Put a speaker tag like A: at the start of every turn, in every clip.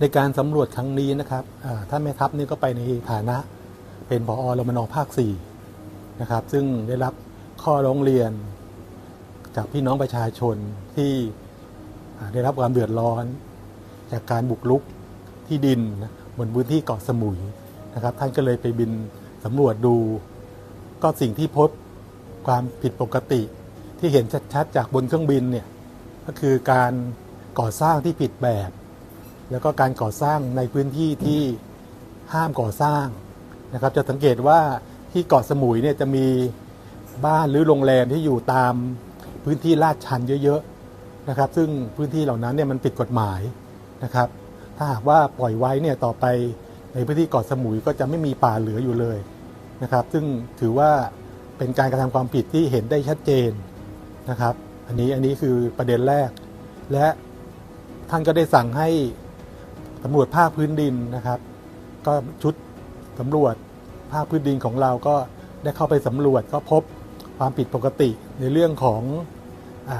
A: ในการสำรวจครั้งนี้นะครับท่านแม่ทัพนี่ก็ไปในฐานะเป็นผอรมนภาค4นะครับ ซึ่งได้รับข้อร้องเรียน จากพี่น้องประชาชนที่ได้รับความเดือดร้อน จากการบุกรุกที่ดินนะบนพื้นที่เกาะสมุยนะครับ ท่านก็เลยไปบินสำรวจดู ก็สิ่งที่พบความผิดปกติที่เห็นชัดๆ จากบนเครื่องบินเนี่ยก็คือการก่อสร้างที่ผิดแบบ แล้วก็การก่อสร้างในพื้นที่ที่ห้ามก่อสร้างนะครับ จะสังเกตว่าที่เกาะสมุยเนี่ยจะมีบ้านหรือโรงแรมที่อยู่ตามพื้นที่ลาดชันเยอะๆนะครับ ซึ่งพื้นที่เหล่านั้นเนี่ยมันผิดกฎหมายนะครับ ถ้าหากว่าปล่อยไว้เนี่ยต่อไปในพื้นที่เกาะสมุยก็จะไม่มีป่าเหลืออยู่เลยนะครับ ซึ่งถือว่าเป็นการกระทำความผิดที่เห็นได้ชัดเจนนะครับ อันนี้อันนี้คือประเด็นแรก และท่านก็ได้สั่งให้ ตำรวจภาคพื้นดินนะครับ ก็ชุดสำรวจภาคพื้นดินของเราก็ได้เข้าไปสำรวจก็พบความผิดปกติในเรื่องของอ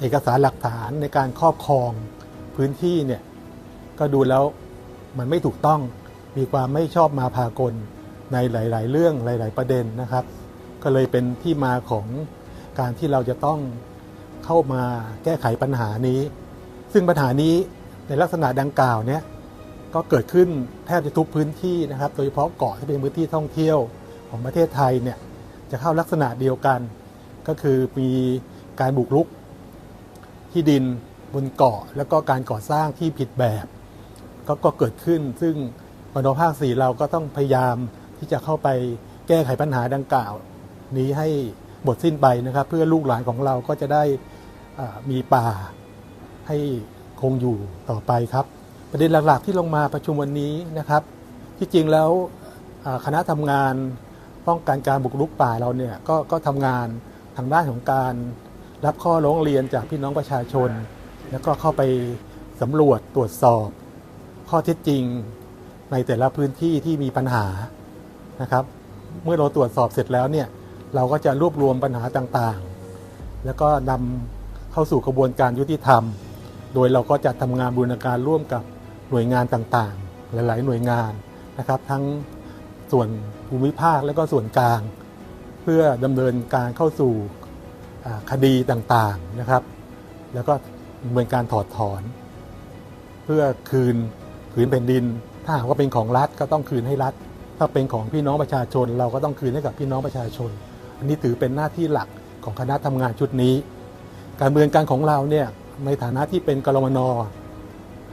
A: เอกสารหลักฐานในการครอบครองพื้นที่เนี่ยก็ดูแล้วมันไม่ถูกต้องมีความไม่ชอบมาพากลในหลาย ๆ เรื่องหลาย ๆ ประเด็นนะครับ ก็เลยเป็นที่มาของการที่เราจะต้องเข้ามาแก้ไขปัญหานี้ ซึ่งปัญหานี้ในลักษณะดังกล่าวเนี้ย ก็เกิดขึ้นแทบจะทุกพื้นที่นะครับ โดยเฉพาะเกาะที่เป็นพื้นที่ท่องเที่ยวของประเทศไทยเนี่ยจะเข้าลักษณะเดียวกัน ก็คือมีการบุกรุกที่ดินบนเกาะ แล้วก็การก่อสร้างที่ผิดแบบก็ก็เกิดขึ้น ซึ่งปนภาคสี่เราก็ต้องพยายามที่จะเข้าไปแก้ไขปัญหาดังกล่าว นี้ให้หมดสิ้นไปนะครับ เพื่อลูกหลานของเราก็จะได้มีป่าให้คงอยู่ต่อไปครับ ประเด็นหลักๆที่ลงมาประชุมวันนี้นะครับ ที่จริงแล้วคณะทำงานป้องกันการบุกรุกป่าเราเนี่ยกก็ทำงานทางด้านของการรับข้อร้องเรียนจากพี่น้องประชาชน แล้วก็เข้าไปสำรวจตรวจสอบ ข้อเท็จจริงในแต่ละพื้นที่ที่มีปัญหานะครับ เมื่อเราตรวจสอบเสร็จแล้วเนี่ยเราก็จะรวบรวมปัญหาต่างๆ แล้วก็นำเข้าสู่กระบวนการยุติธรรม โดยเราก็จะทำงานบูรณาการร่วมกับ หน่วยงานต่างๆ หลาย ๆ หน่วยงานนะครับ ทั้งส่วนภูมิภาคและก็ส่วนกลาง เพื่อดำเนินการเข้าสู่คดีต่างๆนะครับ แล้วก็ดำเนินการถอดถอน เพื่อคืนผืนแผ่นดิน ถ้าหากว่าเป็นของรัฐก็ต้องคืนให้รัฐ ถ้าเป็นของพี่น้องประชาชน เราก็ต้องคืนให้กับพี่น้องประชาชน อันนี้ถือเป็นหน้าที่หลักของคณะทำงานชุดนี้ การเมืองการของเราเนี่ยในฐานะที่เป็นกรมน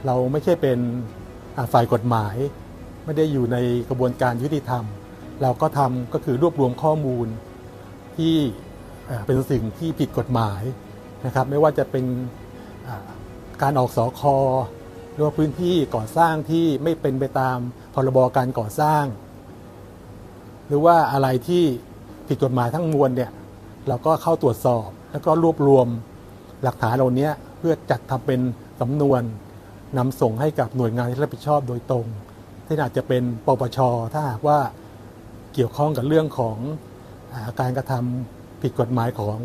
A: เราไม่ใช่เป็นฝ่ายกฎหมาย ไม่ได้อยู่ในกระบวนการยุติธรรม เราก็ทำก็คือรวบรวมข้อมูลที่เป็นสิ่งที่ผิดกฎหมายนะครับ ไม่ว่าจะเป็นการออกสอคอหรือว่าพื้นที่ก่อสร้างที่ไม่เป็นไปตามพรบการก่อสร้าง หรือว่าอะไรที่ผิดกฎหมายทั้งมวลเนี่ยเราก็เข้าตรวจสอบ แล้วก็รวบรวมหลักฐานเหล่านี้เพื่อจัดทำเป็นสำนวน นำส่งให้กับหน่วยงานที่รับผิดชอบโดยตรงที่อาจจะเป็นปปช ถ้าหากว่าเกี่ยวข้องกับเรื่องของอการกระทำผิดกฎหมายของ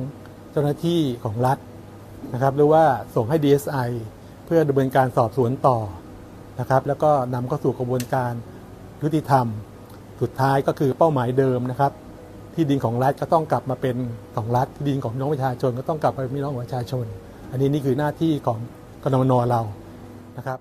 A: เจ้าหน้าที่ของรัฐนะครับหรือว่าส่งให้ DSI เพื่อดำเนินการสอบสวนต่อนะครับ แล้วก็นำเข้าสู่กระบวนการยุติธรรม สุดท้ายก็คือเป้าหมายเดิมนะครับ ที่ดินของรัฐก็ต้องกลับมาเป็นของรัฐที่ดินของน้องประชาชนก็ต้องกลับไปเป็นพี่น้องประชาชน อันนี้นี่คือหน้าที่ของกนนเรา นะครับ